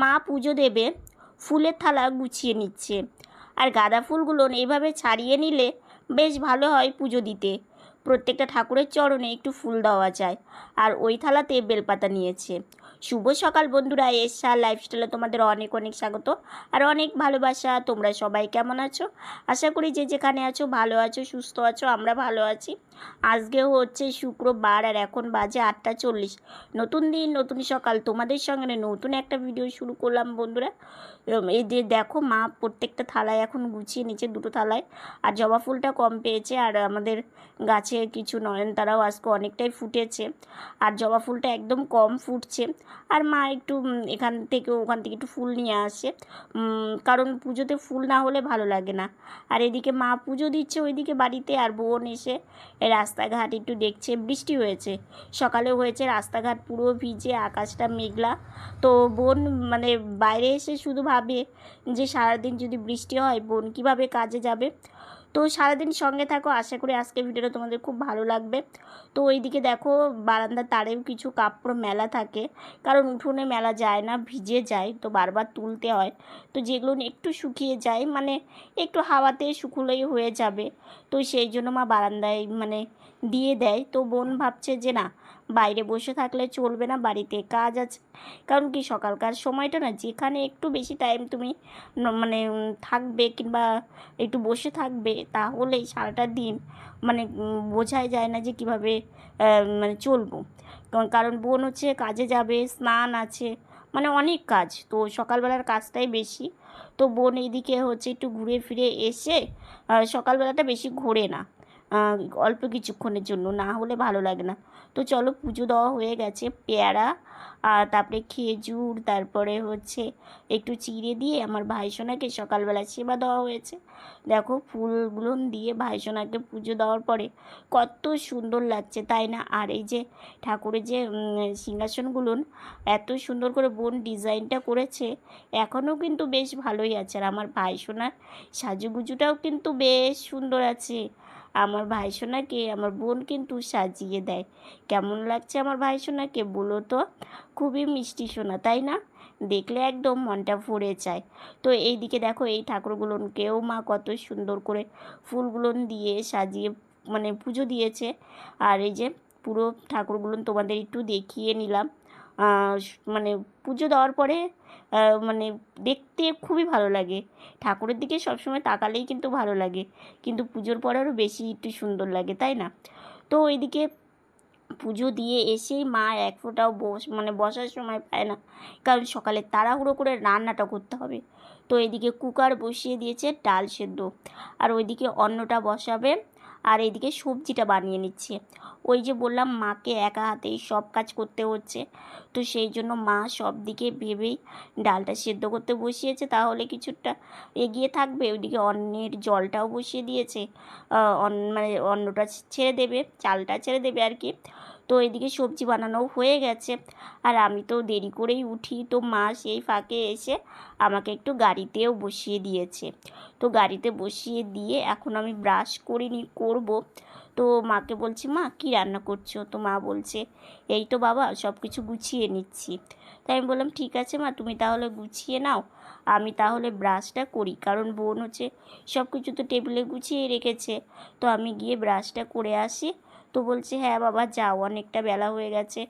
মা পুজো দেবে, ফুলের থালা গুছিয়ে নিচ্ছে। আর গাঁদা ফুলগুলো এইভাবে ছাড়িয়ে নিলে বেশ ভালো হয় পুজো দিতে। প্রত্যেকটা ঠাকুরের চরণে একটু ফুল দেওয়া যায়। আর ওই থালাতে বেলপাতা নিয়েছে। শুভ সকাল বন্ধুরা এসা লাইফস্টাইলে তোমাদের অনেক অনেক স্বাগত আর অনেক ভালোবাসা। তোমরা সবাই কেমন আছো? আশা করি যে যেখানে আছো ভালো আছো, সুস্থ আছো, আমরা ভালো আছি। আজকেও হচ্ছে শুক্রবার আর এখন বাজে আটটা চল্লিশ। নতুন দিন, নতুন সকাল। তোমাদের সঙ্গে নতুন একটা ভিডিও শুরু করলাম বন্ধুরা। এই যে দেখো মা প্রত্যেকটা থালায় এখন গুছিয়ে নিচে দুটো থালায়। আর জবা ফুলটা কম পেয়েছে আর আমাদের গাছে কিছু নয়নতারাও আজকে অনেকটাই ফুটেছে। আর জবা ফুলটা একদম কম ফুটছে। আর মা একটু এখান থেকে ওখান থেকে একটু ফুল নিয়ে আসে। কারণ পুজোতে ফুল না হলে ভালো লাগে না। আর এদিকে মা পুজো দিচ্ছে ওইদিকে বাড়িতে আর বোন এসে রাস্তাঘাট একটু দেখছে, বৃষ্টি হয়েছে। সকালেও হয়েছে, রাস্তাঘাট পুরো ভিজে, আকাশটা মেঘলা। তো বোন মানে বাইরে এসে শুধু ভাবে যে সারাদিন যদি বৃষ্টি হয়, বোন কীভাবে কাজে যাবে? তো সারাদিন সঙ্গে থাকো, আশা করি আজকে ভিডিওটা তোমাদের খুব ভালো লাগবে। তো ওইদিকে দেখো, বারান্দার তারেও কিছু কাপড় মেলা থাকে, কারণ উঠোনে মেলা যায় না, ভিজে যায়, তো বারবার তুলতে হয়। তো যেগুলো একটু শুকিয়ে যায় মানে একটু হাওয়াতে শুকুলেই হয়ে যাবে। তো সেই জন্য মা বারান্দায় মানে দিয়ে দেয়। তো বোন ভাবছে যে না বাইরে বসে থাকলে চলবে না, বাড়িতে কাজ আছে। কারণ কি, সকালকার সময়টা না, যেখানে একটু বেশি টাইম তুমি মানে থাকবে কিংবা একটু বসে থাকবে, তাহলেই সারাটা দিন মানে বোঝাই যায় না যে কীভাবে মানে চলবো। কারণ- বোন হচ্ছে কাজে যাবে, স্নান আছে মানে অনেক কাজ। তো সকালবেলার কাজটাই বেশি। তো বোন এইদিকে হচ্ছে একটু ঘুরে ফিরে এসে সকালবেলাটা বেশি ঘোরে না। অল্প কিছুক্ষণের জন্য, না হলে ভালো লাগে না। তো চলো, পুজো দেওয়া হয়ে গেছে, পেয়ারা, আর তারপরে খেজুর, তারপরে হচ্ছে একটু চিড়ে দিয়ে আমার ভাইসোনাকে সকালবেলা সেবা দেওয়া হয়েছে। দেখো ফুলগুলো দিয়ে ভাইসোনাকে পুজো দেওয়ার পরে কত সুন্দর লাগছে, তাই না? আর এই যে ঠাকুরের যে সিংহাসনগুলো এত সুন্দর করে বোন ডিজাইনটা করেছে এখনও কিন্তু বেশ ভালোই আছে। আর আমার ভাইসোনার সাজুগুজুটাও কিন্তু বেশ সুন্দর আছে। আমার ভাইসোনাকে, আমার বোন কিন্তু সাজিয়ে দেয়। কেমন লাগছে আমার ভাইসোনাকে বলো তো? খুবই মিষ্টি সোনা, তাই না? দেখলে একদম মনটা ভরে যায়। তো এই দিকে দেখো, এই ঠাকুরগুলোকেও মা কত সুন্দর করে ফুলগুলো দিয়ে সাজিয়ে মানে পুজো দিয়েছে। আর এই যে পুরো ঠাকুরগুলো তোমাদের একটু দেখিয়ে নিলাম। মানে পুজো দেওয়ার পরে মানে দেখতে খুবই ভালো লাগে। ঠাকুরের দিকে সবসময় তাকালেই কিন্তু ভালো লাগে। কিন্তু পুজোর পরে আরও বেশি একটু সুন্দর লাগে, তাই না? তো ওইদিকে পুজো দিয়ে এসেই মা এক ফোঁটাও বস মানে বসার সময় পায় না। কারণ সকালে তাড়াহুড়ো করে রান্নাটা করতে হবে। তো এদিকে কুকার বসিয়ে দিয়েছে ডাল সেদ্ধ। আর ওইদিকে অন্নটা বসাবে। আর এদিকে সবজিটা বানিয়ে নিচ্ছে। ওই যে বললাম, মাকে একা হাতেই সব কাজ করতে হচ্ছে। তো সেই জন্য মা সব দিকে ভেবেই ডালটা সেদ্ধ করতে বসিয়েছে। তাহলে কিছুটা এগিয়ে থাকবে, ওইদিকে অন্নের জলটাও বসিয়ে দিয়েছে। অন্ন অন- মানে অন্নটা ছেড়ে দেবে, চালটা ছেড়ে দেবে আর কি। তো এদিকে সবজি বানানোও হয়ে গেছে। আর আমি তো দেরি করেই উঠি। তো মা সেই ফাঁকে এসে আমাকে একটু গাড়িতেও বসিয়ে দিয়েছে। তো গাড়িতে বসিয়ে দিয়ে এখন আমি ব্রাশ করিনি করব। তো মাকে বলছি, মা, কি রান্না করছ? তো মা বলছে, এই তো বাবা সব কিছু গুছিয়ে নিচ্ছি। তাই আমি বললাম, ঠিক আছে মা, তুমি তাহলে গুছিয়ে নাও। আমি তাহলে ব্রাশটা করি। কারণ বোন হচ্ছে সব কিছু তো টেবিলে গুছিয়ে রেখেছে। তো আমি গিয়ে ব্রাশটা করে আসি। তো বলছে হ্যাঁ বাবা, যাও। অনেকটা বেলা হয়ে গেছে।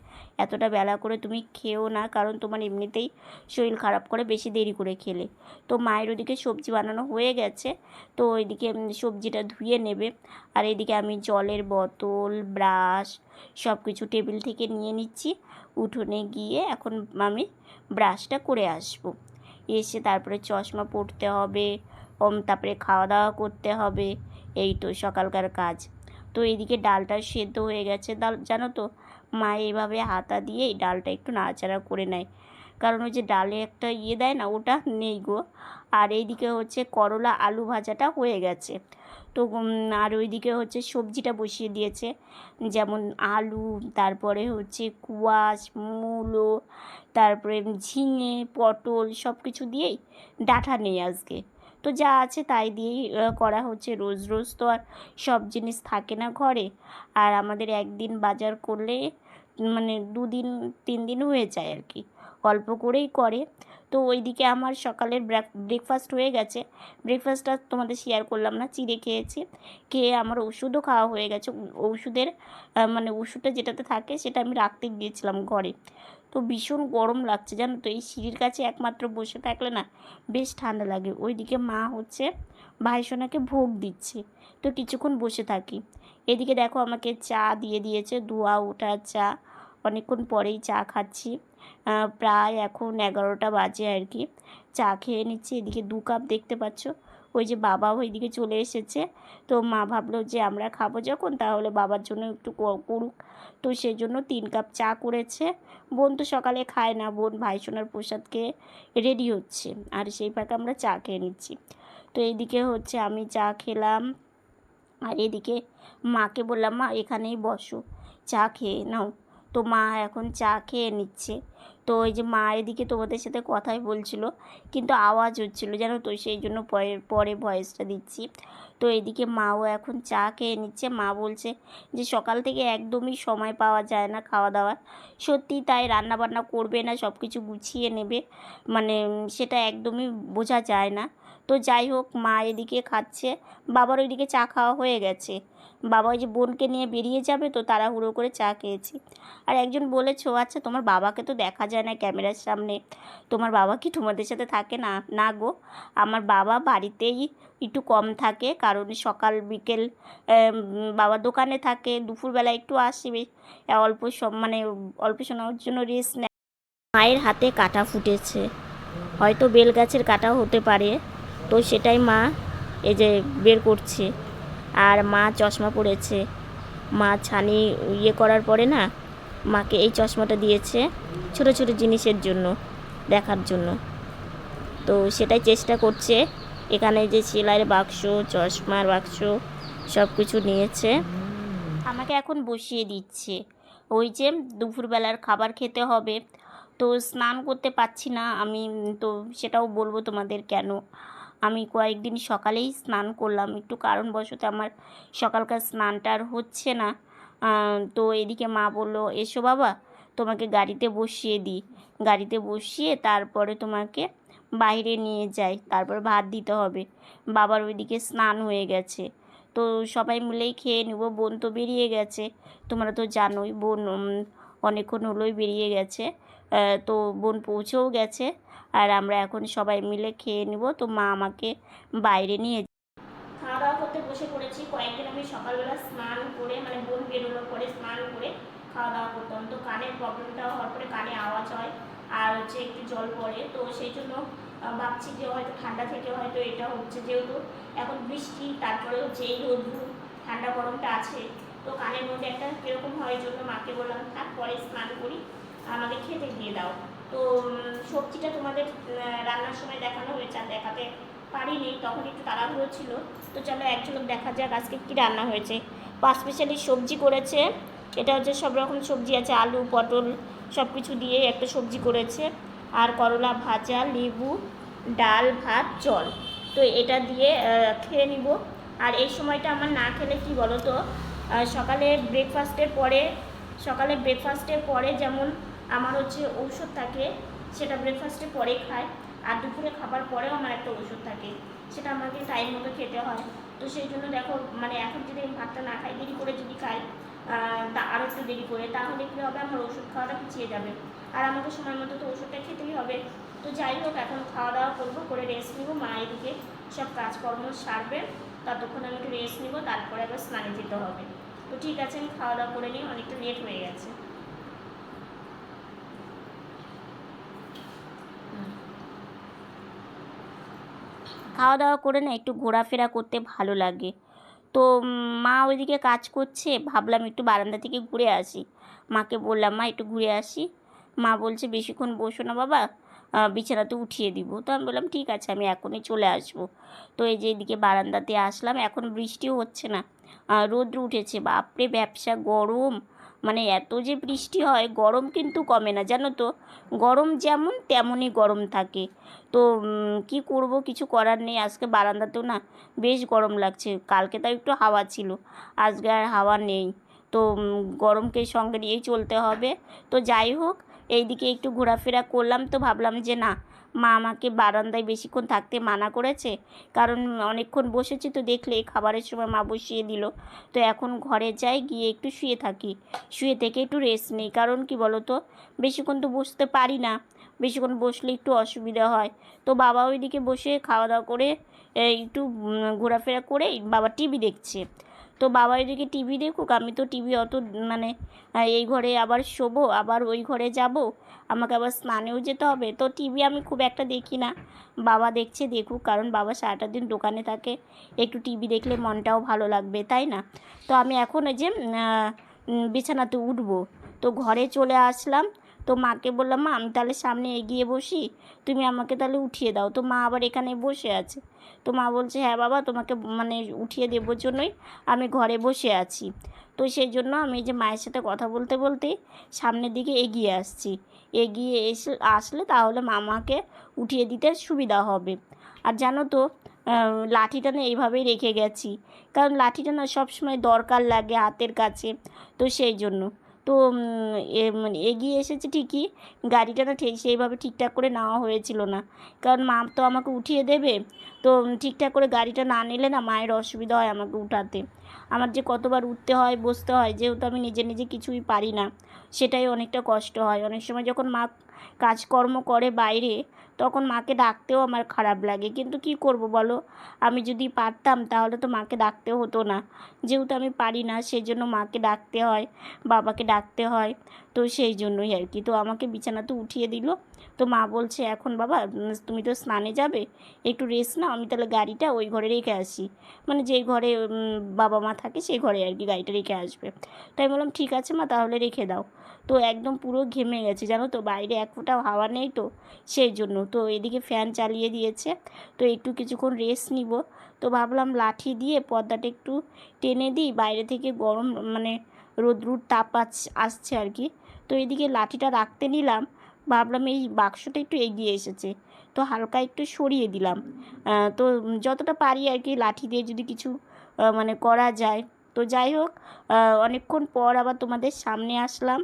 এতটা বেলা করে তুমি খেও না, কারণ তোমার এমনিতেই শরীর খারাপ করে বেশি দেরি করে খেলে। তো মায়ের ওদিকে সবজি বানানো হয়ে গেছে। তো ওইদিকে সবজিটা ধুয়ে নেবে। আর এদিকে আমি জলের বোতল, ব্রাশ সব কিছু টেবিল থেকে নিয়ে নিচ্ছি। উঠোনে গিয়ে এখন আমি ব্রাশটা করে আসব। এসে তারপরে চশমা পরতে হবে তারপরে খাওয়া দাওয়া করতে হবে। এই তো সকালকার কাজ। তো এইদিকে ডালটা সেদ্ধ হয়ে গেছে। ডাল জানো তো, মা এইভাবে হাতা দিয়ে এই ডালটা একটু নাড়াচাড়া করে নেয়। কারণ ওই যে ডালে একটা ইয়ে দেয় না, ওটা নেই গো। আর এইদিকে হচ্ছে করলা আলু ভাজাটা হয়ে গেছে। তো আর ওইদিকে হচ্ছে সবজিটা বসিয়ে দিয়েছে। যেমন আলু, তারপরে হচ্ছে কুয়াশ, মূলো, তারপরে ঝিঙে, পটল সব কিছু দিয়েই ডাঁটা নেই আজকে। তো যা আছে তাই দিয়েই করা হচ্ছে। রোজ রোজ তো আর সব জিনিস থাকে না ঘরে। আর আমাদের একদিন বাজার করলে মানে দুদিন তিন দিন হয়ে যায় আর কি। অল্প করেই করে। তো ওইদিকে আমার সকালের ব্রেকফাস্ট হয়ে গেছে। ব্রেকফাস্টটা তোমাদের শেয়ার করলাম না, চিড়ে খেয়েছি। খেয়ে আমার ওষুধও খাওয়া হয়ে গেছে। ওষুধের মানে ওষুধটা যেটাতে থাকে সেটা আমি রাখতে গিয়েছিলাম ঘরে। তো ভীষণ গরম লাগছে, জানো তো? এই সিঁড়ির কাছে একমাত্র বসে থাকলে না বেশ ঠান্ডা লাগে। ওইদিকে মা হচ্ছে ভাইসোনাকে ভোগ দিচ্ছে। তো কিছুক্ষণ বসে থাকি। এদিকে দেখো আমাকে চা দিয়ে দিয়েছে, ধোয়া ওঠা চা। অনেকক্ষণ পরেই চা খাচ্ছি। প্রায় এখন এগারোটা বাজে আর কি। চা খেয়ে নিচ্ছি। এদিকে দু কাপ দেখতে পাচ্ছ। ওই যে বাবাও ওইদিকে চলে এসেছে। তো মা ভাবলো যে আমরা খাব যখন, তাহলে বাবার জন্য একটু করুক। তো সেই জন্য তিন কাপ চা করেছে। বোন তো সকালে খায় না, বোন ভাইসোনার প্রসাদকে রেডি হচ্ছে। আর সেই ফাঁকে আমরা চা খেয়ে নিচ্ছি। তো এইদিকে হচ্ছে আমি চা খেলাম। আর এদিকে মাকে বললাম, মা, এখানেই বসো। চা খেয়ে নাও। তো মা এখন চা খেয়ে নিচ্ছে। তো ওই যে মা এদিকে তোমাদের সাথে কথাই বলছিল, কিন্তু আওয়াজ হচ্ছিল যেন তো, সেই জন্য পরে পরে ভয়েসটা দিচ্ছি। তো এদিকে মাও এখন চা খেয়ে নিচ্ছে, মা বলছে যে সকাল থেকে একদমই সময় পাওয়া যায় না খাওয়া দাওয়ার সত্যি তাই রান্না বান্না করবে না সব কিছু গুছিয়ে নেবে মানে সেটা একদমই বোঝা যায় না। তো যাই হোক, মা এদিকে খাচ্ছে। বাবার ওইদিকে চা খাওয়া হয়ে গেছে। বাবা ওই যে বোনকে নিয়ে বেরিয়ে যাবে তো তাড়াহুড়ো করে চা খেয়েছি। আর একজন বলেছ আচ্ছা তোমার বাবাকে তো দেখা যায় না ক্যামেরার সামনে। তোমার বাবা কি তোমাদের সাথে থাকে না? না গো, আমার বাবা বাড়িতেই একটু কম থাকে। কারণ সকাল, বিকেল বাবা দোকানে থাকে। দুপুরবেলা একটু আসবে। অল্প সম মানে অল্প সময়ের জন্য রেস্ট নেয়। মায়ের হাতে কাটা ফুটেছে। হয়তো বেল গাছের কাটা হতে পারে। তো সেটাই মা এই যে বের করছে। আর মা চশমা পরেছে। মা ছানি ইয়ে করার পরে না মাকে এই চশমাটা দিয়েছে ছোট ছোট জিনিসের জন্য, দেখার জন্য। তো সেটাই চেষ্টা করছে। এখানে যে সেলাইয়ের বাক্স, চশমার বাক্স সব কিছু নিয়েছে। আমাকে এখন বসিয়ে দিচ্ছে। ওই যে দুপুরবেলার খাবার খেতে হবে। তো স্নান করতে পারছি না আমি, তো সেটাও বলব তোমাদের কেন? আমি কয়েকদিন সকালেই স্নান করলাম। একটু কারণবশত আমার সকালকার স্নানটা আর হচ্ছে না। তো এদিকে মা বলল, এসো বাবা, তোমাকে গাড়িতে বসিয়ে দিই। গাড়িতে বসিয়ে তারপরে তোমাকে বাইরে নিয়ে যাই। তারপর ভাত দিতে হবে। বাবার ওইদিকে স্নান হয়ে গেছে। তো সবাই মিলেই খেয়ে নেব। বোন তো বেরিয়ে গেছে। তোমরা তো জানোই, বোন অনেকক্ষণ হলোই বেরিয়ে গেছে। তো বোন পৌঁছেও গেছে। আর আমরা এখন সবাই মিলে খেয়ে নিব। তো মা আমাকে বাইরে নিয়ে যাবে। খাওয়া দাওয়া করতে বসে পড়েছি। কয়েকদিন আমি সকালবেলা স্নান করে মানে বোন বেরোনোর পরে স্নান করে খাওয়া দাওয়া করতাম। তো কানের প্রবলেমটা হওয়ার পরে কানে আওয়াজ হয় আর হচ্ছে একটু জল পড়ে। তো সেই জন্য ভাবছি যে হয়তো ঠান্ডা থেকে হয়তো এটা হচ্ছে। যেহেতু এখন বৃষ্টি তারপরে হচ্ছে এই রোদ্রু ঠান্ডা গরমটা আছে তো কানের মধ্যে একটা কীরকম হয় জন্য মাকে বললাম, থাক, পরে স্নান করি আমাকে খেতে দিয়ে দাও। তো সবজিটা তোমাদের রান্নার সময় দেখানো হয়েছে, আর দেখাতে পারিনি, তখন একটু তাড়াহুড়ো ছিল। তো চলো এক ঝলক দেখা যাক আজকে কী রান্না হয়েছে। পাঁচ স্পেশালি সবজি করেছে, এটা হচ্ছে সব রকম সবজি আছে, আলু, পটল সব কিছু দিয়ে একটা সবজি করেছে। আর করলা ভাজা, লেবু, ডাল, ভাত, জল। তো এটা দিয়ে খেয়ে নিব। আর এই সময়টা আমার না খেলে কি বলো তো সকালে ব্রেকফাস্টের পরে, সকালে ব্রেকফাস্টের পরে যেমন আমার হচ্ছে ঔষধ থাকে, সেটা ব্রেকফাস্টের পরে খাই আর দুপুরে খাবার পরেও আমার একটা ওষুধ থাকে, সেটা আমাকে টাইম মতো খেতে হয়। তো সেই জন্য দেখো মানে এখন যদি আমি ভাতটা না খাই, দেরি করে যদি খাই তা আরও একটু দেরি করে, তাহলে কী হবে? আমার ওষুধ খাওয়াটা পিছিয়ে যাবে। আর আমাকে সময় মতো তো ওষুধটা খেতেই হবে। তো যাই হোক, এখন খাওয়া দাওয়া করব, করে রেস্ট নিব, মা এদিকে সব কাজকর্ম সারবে। ততক্ষণ আমি একটু রেস্ট নিব, তারপরে আবার স্নানে যেতে হবে। তো ঠিক আছে, আমি খাওয়া দাওয়া করে নিই অনেকটা লেট হয়ে গেছে। খাওয়া দাওয়া করে না, একটু ঘোরাফেরা করতে ভালো লাগে। তো মা ওইদিকে কাজ করছে, ভাবলাম একটু বারান্দা থেকে ঘুরে আসি। মাকে বললাম, মা, একটু ঘুরে আসি। মা বলছে, বেশিক্ষণ বসো না বাবা। বিছানাতে উঠিয়ে দিব। তো আমি বললাম, ঠিক আছে, আমি এখনই চলে আসব। তো এই যে এদিকে বারান্দাতে আসলাম, এখন বৃষ্টিও হচ্ছে না। রৌদ্র উঠেছে, বাপরে, ব্যবসা গরম। মানে এত যে বৃষ্টি হয়, গরম কিন্তু কমে না, জানো তো? গরম যেমন তেমনই গরম থাকে। তো কি করব, কিছু করার নেই, আজকে বারান্দাতেও না বেশ গরম লাগছে। কালকে তাও একটু হাওয়া ছিল, আজকে আর হাওয়া নেই। তো গরমকে সঙ্গে নিয়েই চলতে হবে। তো যাই হোক এইদিকে একটু ঘোরাফেরা করলাম তো ভাবলাম যে না, মা আমাকে বারান্দায় বেশিক্ষণ থাকতে মানা করেছে। কারণ অনেকক্ষণ বসেছি তো দেখলে খাবারের সময় মা বসিয়ে দিল। তো এখন ঘরে যাই, গিয়ে একটু শুয়ে থাকি। শুয়ে থেকে একটু রেস্ট নেই। কারণ কি বলো তো বেশিক্ষণ তো বসতে পারি না। বেশিক্ষণ বসলে একটু অসুবিধা হয়। তো বাবা ওইদিকে বসে খাওয়া দাওয়া করে একটু ঘোরাফেরা করে বাবা টিভি দেখছে। তো বাবা এদিকে টিভি দেখুক, আমি তো টিভি অত মানে এই ঘরে আবার শোবো, আবার ওই ঘরে যাব, আমাকে আবার স্নানেও যেতে হবে। তো টিভি আমি খুব একটা দেখি না। বাবা দেখছে, দেখুক, কারণ বাবা সারাটা দিন দোকানে থাকে। একটু টিভি দেখলে মনটাও ভালো লাগবে, তাই না? তো আমি এখন যে বিছানাতে উঠবো। তো ঘরে চলে আসলাম। তো মাকে বললাম, মা, আমি তাহলে সামনে এগিয়ে বসি। তুমি আমাকে তাহলে উঠিয়ে দাও। তো মা আবার এখানে বসে আছে। তো মা বলছে হ্যাঁ বাবা, তোমাকে মানে উঠিয়ে দেবোর জন্যই আমি ঘরে বসে আছি। তো সেই জন্য আমি যে মায়ের সাথে কথা বলতে বলতে সামনের দিকে এগিয়ে আসছি। এগিয়ে এসে আসলে তাহলে মামাকে উঠিয়ে দিতে সুবিধা হবে। আর জানো তো লাঠিটা না এইভাবেই রেখে গেছি। কারণ লাঠিটা না সবসময় দরকার লাগে হাতের কাছে। তো সেই জন্য। তো মানে এগিয়ে এসেছে ঠিকই। গাড়িটা না ঠিক, সেইভাবে ঠিকঠাক করে নেওয়া হয়েছিল না। কারণ মা তো আমাকে উঠিয়ে দেবে। তো ঠিকঠাক করে গাড়িটা না নিলে না মায়ের অসুবিধা হয় আমাকে উঠাতে। আমার যে কতবার উঠতে হয়, বসতে হয়, যেহেতু আমি নিজে নিজে কিছুই পারি না, সেটাই অনেকটা কষ্ট হয়। অনেক সময় যখন মা কাজকর্ম করে বাইরে, তখন মাকে ডাকতেও আমার খারাপ লাগে। কিন্তু কি করব বলো? আমি যদি পারতাম, তাহলে তো মাকে ডাকতে হতো না। যেহেতু আমি পারি না সেই জন্য মাকে ডাকতে হয়, বাবাকে ডাকতে হয়, তো সেই জন্যই আর কি। তো আমাকে বিছানাতে উঠিয়ে দিল। তো মা বলছে, এখন বাবা তুমি তো স্নানে যাবে, একটু রেস্ট নাও, আমি তাহলে গাড়িটা ওই ঘরে রেখে আসি। মানে যেই ঘরে বাবা মা থাকে সেই ঘরে আর কি গাড়িটা রেখে আসবে। তাই বললাম, ঠিক আছে মা, তাহলে রেখে দাও। তো একদম পুরো ঘেমে গেছে, জানো তো? বাইরে এক ফোঁটাও হাওয়া নেই তো, সেই জন্য। তো এদিকে ফ্যান চালিয়ে দিয়েছে, তো একটু কিছুক্ষণ রেস্ট নিব। তো ভাবলাম লাঠি দিয়ে পর্দাটা একটু টেনে দিই, বাইরে থেকে গরম মানে রোদ্রুর তাপ আসছে আর কি। তো এদিকে লাঠিটা রাখতে নিলাম, ভাবলাম এই বাক্সটা একটু এগিয়ে এসেছে। তো হালকা একটু সরিয়ে দিলাম। তো যতটা পারি আর কি লাঠি দিয়ে যদি কিছু মানে করা যায়। তো যাই হোক অনেকক্ষণ পর আবার তোমাদের সামনে আসলাম।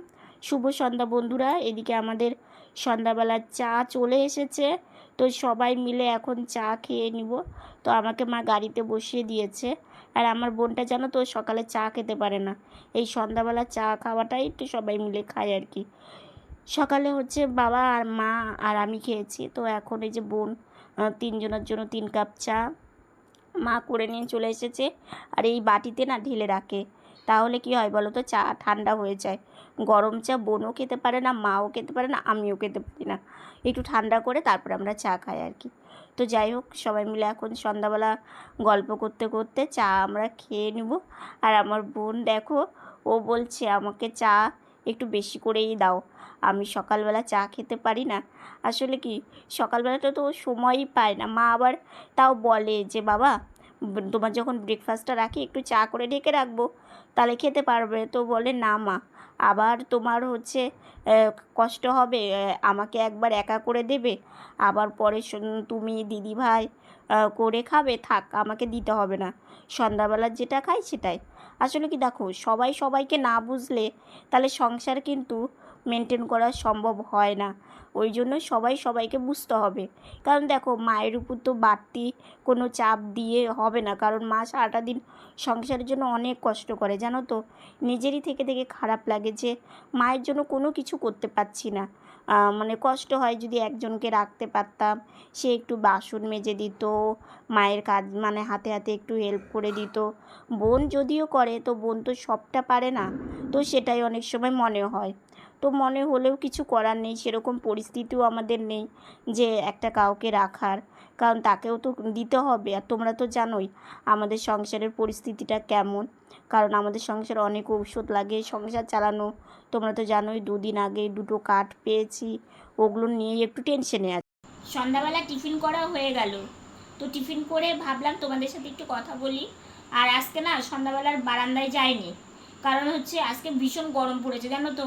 শুভ সন্ধ্যা বন্ধুরা, এদিকে আমাদের সন্ধ্যাবেলার চা চলে এসেছে। তো সবাই মিলে এখন চা খেয়ে নিব। তো আমাকে মা গাড়িতে বসিয়ে দিয়েছে। আর আমার বোনটা জানো তো, সকালে চা খেতে পারে না। এই সন্ধ্যাবেলা চা খাওয়াটাই একটু সবাই মিলে খায় আর কি। সকালে হচ্ছে বাবা আর মা আর আমি খেয়েছি। তো এখন এই যে বোন তিনজনের জন্য তিন কাপ চা। মা করে নিয়ে চলে এসেছে। আর এই বাটিতে না ঢেলে রাখে। তাহলে কি হয় বলো তো? চা ঠান্ডা হয়ে যায়। গরম চা বোনও খেতে পারে না, মাও খেতে পারে না, আমিও খেতে পারি না। একটু ঠান্ডা করে তারপরে আমরা চা খাই আর কি। তো যাই হোক, সবাই মিলে এখন সন্ধ্যাবেলা গল্প করতে করতে চা আমরা খেয়ে নিব। আর আমার বোন দেখো, ও বলছে আমাকে চা একটু বেশি করেই দাও। আমি সকালবেলা চা খেতে পারি না। আসলে কি সকালবেলাটা তো সময়ই পায় না। মা আবার তাও বলে যে, বাবা, তোমার যখন ব্রেকফাস্টটা রাখি, একটু চা করে ঢেকে রাখব, তাহলে খেতে পারবে। তো বলে, না মা, আবার তোমার হচ্ছে কষ্ট হবে আমাকে একবার একা করে দেবে, আবার পরে তুমি দিদি ভাই করে খাবে, থাক, আমাকে দিতে হবে না। সন্ধ্যাবেলার যেটা খাই সেটাই। আসলে কি দেখো, সবাই সবাইকে না বুঝলে, তাহলে সংসার কিন্তু মেনটেন করা সম্ভব হয় না। ওই জন্য সবাই সবাইকে বুঝতে হবে। কারণ দেখো, মায়ের উপর তো বাড়তি কোনো চাপ দিয়ে হবে না। কারণ মা সারাটা দিন সংসারের জন্য অনেক কষ্ট করে, জানো তো? নিজেরই থেকে থেকে খারাপ লাগে যে, মায়ের জন্য কোনো কিছু করতে পারছি না। মানে কষ্ট হয় যদি একজনকে রাখতে পারতাম, সে একটু বাসন মেজে দিত, মায়ের কাজ মানে হাতে হাতে একটু হেল্প করে দিত। বোন যদিও করে, তো বোন তো সবটা পারে না। তো সেটাই অনেক সময় মনে হয়। তো মনে হলেও কিছু করার নেই, সেরকম পরিস্থিতিও আমাদের নেই যে একটা কাউকে রাখার। কারণ তাকেও তো দিতে হবে। আর তোমরা তো জানোই আমাদের সংসারের পরিস্থিতিটা কেমন। কারণ আমাদের সংসারে অনেক ঔষধ লাগে, সংসার চালানো। তোমরা তো জানোই দুদিন আগে দুটো কাঠ পেয়েছি, ওগুলো নিয়ে একটু টেনশনে আছে। সন্ধ্যাবেলা টিফিন করা হয়ে গেল। তো টিফিন করে ভাবলাম তোমাদের সাথে একটু কথা বলি। আর আজকে না সন্ধ্যাবেলার বারান্দায় যায়নি কারণ হচ্ছে আজকে ভীষণ গরম পড়েছে, জানো তো?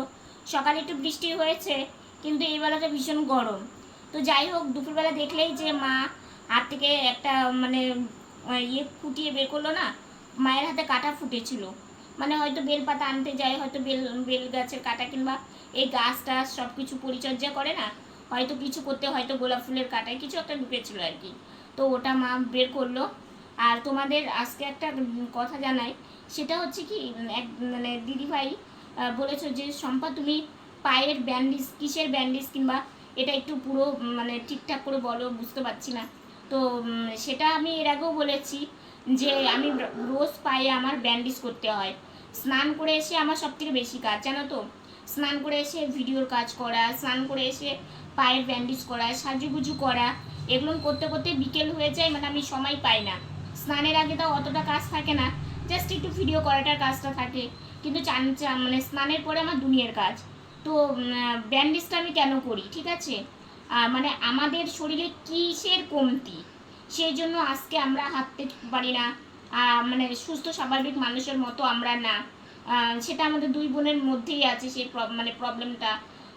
সকালে একটু বৃষ্টি হয়েছে, কিন্তু এই বেলাটা ভীষণ গরম। তো যাই হোক, দুপুরবেলা দেখলেই যে মা হাত থেকে একটা মানে ইয়ে ফুটিয়ে বের করল না, মায়ের হাতে কাটা ফুটেছিল। মানে হয়তো বেলপাতা আনতে যায়, হয়তো বেল বেল গাছের কাটা কিংবা এই গাছ টাছ সব কিছু পরিচর্যা করে না, হয়তো কিছু করতে, হয়তো গোলাপ ফুলের কাটায় কিছু একটা ঢুকেছিল আর কি। তো ওটা মা বের করল। আর তোমাদের আজকে একটা কথা জানাই, সেটা হচ্ছে কি, এক মানে দিদিভাই বলেছ যে শম্পা, তুমি পায়ের ব্যান্ডেজ, কিসের ব্যান্ডেজ কিংবা এটা একটু পুরো মানে ঠিকঠাক করে বলো, বুঝতে পারছি না। তো সেটা আমি এর আগেও বলেছি যে আমি রোজ পায়ে আমার ব্যান্ডেজ করতে হয়। স্নান করে এসে আমার সব থেকে বেশি কাজ, জানো তো? স্নান করে এসে ভিডিওর কাজ করা, স্নান করে এসে পায়ের ব্যান্ডেজ করা, সাজুগুজু করা, এগুলো করতে করতে বিকেল হয়ে যায় মানে আমি সময় পাই না। স্নানের আগে তো অতটা কাজ থাকে না, জাস্ট একটু ভিডিও করাটার কাজটা থাকে। কিন্তু চান মানে স্নানের পরে আমার দুনিয়ার কাজ। তো ব্যান্ডেজটা আমি কেন করি, ঠিক আছে? মানে আমাদের শরীরে কিসের কমতি? সেই জন্য আজকে আমরা হাঁটতে পারি না। মানে সুস্থ, স্বাভাবিক মানুষের মতো আমরা না। সেটা আমাদের দুই বোনের মধ্যেই আছে সেই মানে প্রবলেমটা।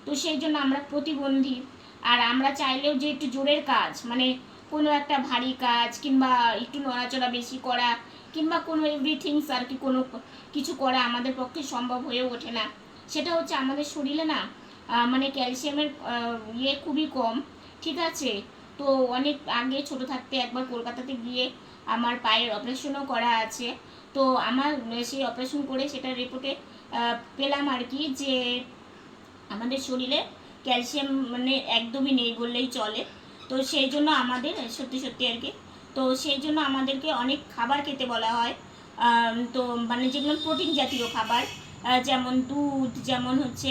তো সেই জন্য আমরা প্রতিবন্ধী। আর আমরা চাইলেও যে একটু জোরের কাজ মানে কোনো একটা ভারী কাজ কিংবা একটু নড়াচড়া বেশি করা কিংবা কোনো এভরিথিংস আর কি কোনো কিছু করা আমাদের পক্ষে সম্ভব হয়ে ওঠে না। সেটা হচ্ছে আমাদের শরীরে না মানে ক্যালসিয়ামের ইয়ে খুবই কম, ঠিক আছে? তো অনেক আগে ছোট থাকতে একবার কলকাতাতে গিয়ে আমার পায়ের অপারেশনও করা আছে। তো আমার, সেই অপারেশন করে সেটা রিপোর্টে পেলাম আর কি যে আমাদের শরীরে ক্যালসিয়াম মানে একদমই নেই বললেই চলে। তো সেই জন্য আমাদের সত্যি সত্যি আর কি তো সেই জন্য আমাদেরকে অনেক খাবার খেতে বলা হয়। তো মানে যেগুলো প্রোটিন জাতীয় খাবার যেমন দুধ, যেমন হচ্ছে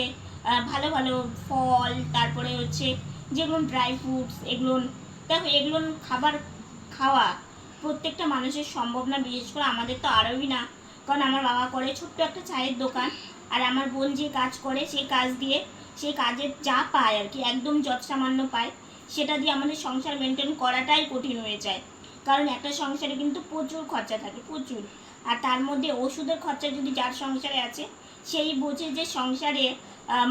ভালো ভালো ফল, তারপরে হচ্ছে যেগুলো ড্রাই ফ্রুটস এগুলো, দেখো এগুলো খাবার খাওয়া প্রত্যেকটা মানুষের সম্ভব না, বিশেষ করে আমাদের তো আরোই না। কারণ আমার বাবা করে ছোট্ট একটা চায়ের দোকান, আর আমার বোন যে কাজ করে সেই কাজ দিয়ে সেই কাজের যা পায় আর কি, একদম যৎ সামান্য পায়, সেটা দিয়ে আমাদের সংসার মেনটেন করাটাই কঠিন হয়ে যায়। কারণ একটা সংসারে কিন্তু প্রচুর খরচা থাকে, প্রচুর। আর তার মধ্যে ওষুধের খরচা যদি যার সংসারে আছে, সেই বোঝে যে সংসারে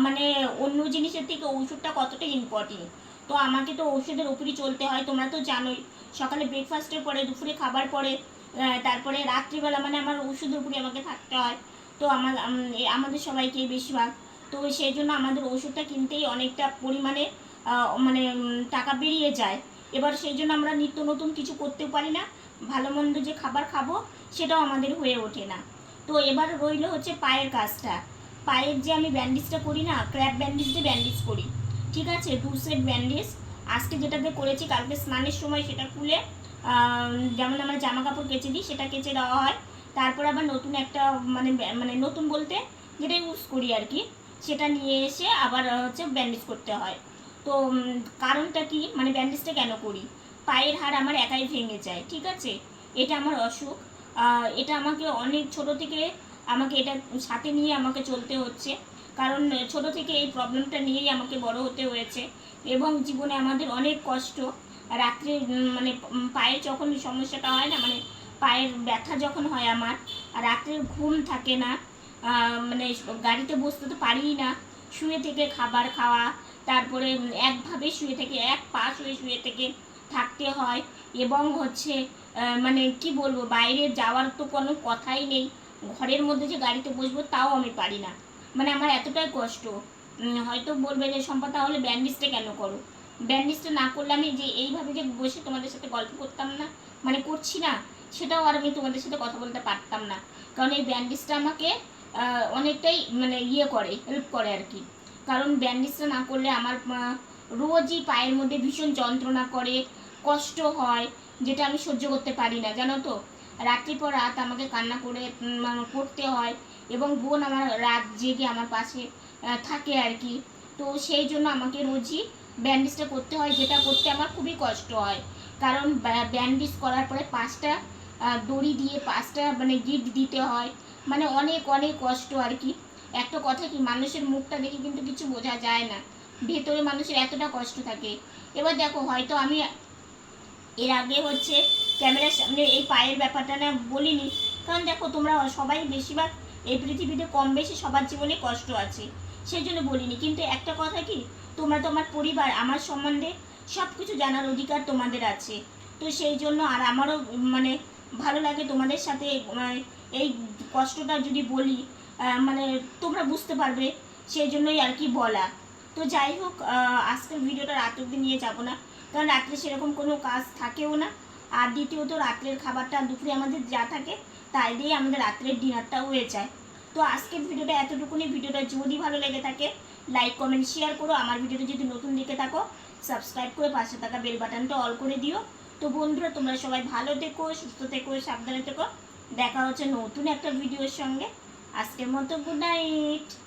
মানে অন্য জিনিসের থেকে ওষুধটা কতটা ইম্পর্টেন্ট তো আমাকে তো ওষুধের উপরই চলতে হয়, তোমরা তো জানোই। সকালে ব্রেকফাস্টের পরে, দুপুরে খাবার পরে তারপরে রাত্রিবেলা মানে আমার ওষুধের উপরে আমাকে থাকতে হয়। তো আমার আমাদের সবাইকে বেশিরভাগ। তো সেই জন্য আমাদের ওষুধটা কিনতেই অনেকটা পরিমাণে মানে টাকা বেরিয়ে যায়। এবার সেই জন্য আমরা নিত্য নতুন কিছু করতেও পারি না। ভালো মন্দ যে খাবার খাব, সেটাও আমাদের হয়ে ওঠে না। তো এবার রইল হচ্ছে পায়ের কাজটা। পায়ের যে আমি ব্যান্ডেজটা করি না, ক্র্যাপ ব্যান্ডেজ দিয়ে ব্যান্ডেজ করি। ঠিক আছে? দু সেট ব্যান্ডেজ। আজকে যেটাতে করেছি, কালকে স্নানের সময় সেটা খুলে যেমন আমরা জামা কাপড় কেচে দিই, সেটা কেচে দেওয়া হয়। তারপর আবার নতুন একটা মানে মানে নতুন বলতে যেটা ইউজ করি আর কি, সেটা নিয়ে এসে আবার হচ্ছে ব্যান্ডেজ করতে হয়। তো কারণটা কি? মানে ব্যান্ডেজটা কেন করি? পায়ের হাড় আমার একাই ভেঙে যায়, ঠিক আছে? এটা আমার অসুখ। এটা আমাকে অনেক ছোট থেকে আমাকে এটা সাথে নিয়ে আমাকে চলতে হচ্ছে। কারণ ছোট থেকে এই প্রবলেমটা নিয়েই আমাকে বড় হতে হয়েছে। এবং জীবনে আমাদের অনেক কষ্ট। রাত্রে মানে পায়ের যখন সমস্যাটা হয় না মানে পায়ের ব্যথা যখন হয় আমার আর রাত্রের ঘুম থাকে না। মানে গাড়িতে বসতে তো পারিই না। শুয়ে থেকে খাবার খাওয়া তারপরে একভাবে শুয়ে থেকে, এক পা শুয়ে শুয়ে থেকে থাকতে হয় এবং হচ্ছে মানে কি বলব, বাইরে যাওয়ার তো কোনো কথাই নেই। ঘরের মধ্যে যে গাড়িতে বসবো তাও আমি পারি না। মানে আমার এতটাই কষ্ট। হয়তো বলবে যে সম্পা তাহলে ব্যান্ডেজটা কেন করো? ব্যান্ডেজটা না করলে আমি যে, এইভাবে যে বসে তোমাদের সাথে গল্প করতাম না মানে করছি না, সেটাও আর আমি তোমাদের সাথে কথা বলতে পারতাম না। কারণ এই ব্যান্ডেজটা আমাকে অনেকটাই মানে ইয়ে করে হেল্প করে আর কি। কারণ ব্যান্ডেজটা না করলে আমার রোজই পায়ের মধ্যে ভীষণ যন্ত্রণা করে, কষ্ট হয়, যেটা আমি সহ্য করতে পারি না, জানো তো? রাত্রি পর রাত আমাকে কান্না করে মানে করতে হয় এবং বোন আমার রাত জেগে আমার পাশে থাকে আর কি। তো সেই জন্য আমাকে রোজই ব্যান্ডেজটা করতে হয়, যেটা করতে আমার খুবই কষ্ট হয়। কারণ ব্যা- ব্যান্ডেজ করার পরে পাঁচটা দড়ি দিয়ে পাঁচটা মানে গিফট দিতে হয়। মানে অনেক অনেক কষ্ট আর কি। একটা কথা কি, মানুষের মুখটা দেখে কিন্তু কিছু বোঝা যায় না। ভেতরে মানুষের এতটা কষ্ট থাকে। এবার দেখো, হয়তো আমি এর আগে হচ্ছে ক্যামেরার সামনে এই পায়ের ব্যাপারটা না বলিনি। কারণ দেখো, তোমরা সবাই বেশিরভাগ এই পৃথিবীতে কম বেশি সবার জীবনে কষ্ট আছে। সেই জন্য বলিনি। কিন্তু একটা কথা কি, তোমরা তোমার পরিবার, আমার সম্বন্ধে সব কিছু জানার অধিকার তোমাদের আছে। তো সেই জন্য আর আমারও মানে ভালো লাগে তোমাদের সাথে মানে এই কষ্টটা যদি বলি মানে তোমরা বুঝতে পারবে, সেই জন্যই আর কি বলা। তো যাই হোক আজকের ভিডিওটা রাত অব্দি নিয়ে যাব না। কারণ রাত্রে সেরকম কোনো কাজ থাকেও না। আর দ্বিতীয়ত, রাত্রের খাবারটা দুপুরে আমাদের যা থাকে, তাই দিয়ে আমাদের রাত্রের ডিনারটাও হয়ে যায়। তো আজকের ভিডিওটা এতটুকুনি। ভিডিওটা যদি ভালো লেগে থাকে লাইক কমেন্ট শেয়ার করো। আমার ভিডিওটা যদি নতুন দেখে থাকো সাবস্ক্রাইব করে পাশে থাকা বেল বাটনটা অল করে দিও। তো বন্ধুরা, তোমরা সবাই ভালো থেকো, সুস্থ থেকো, সাবধানে থেকো। দেখা হচ্ছে নতুন একটা ভিডিওর সঙ্গে। আজকের মতো গুড নাইট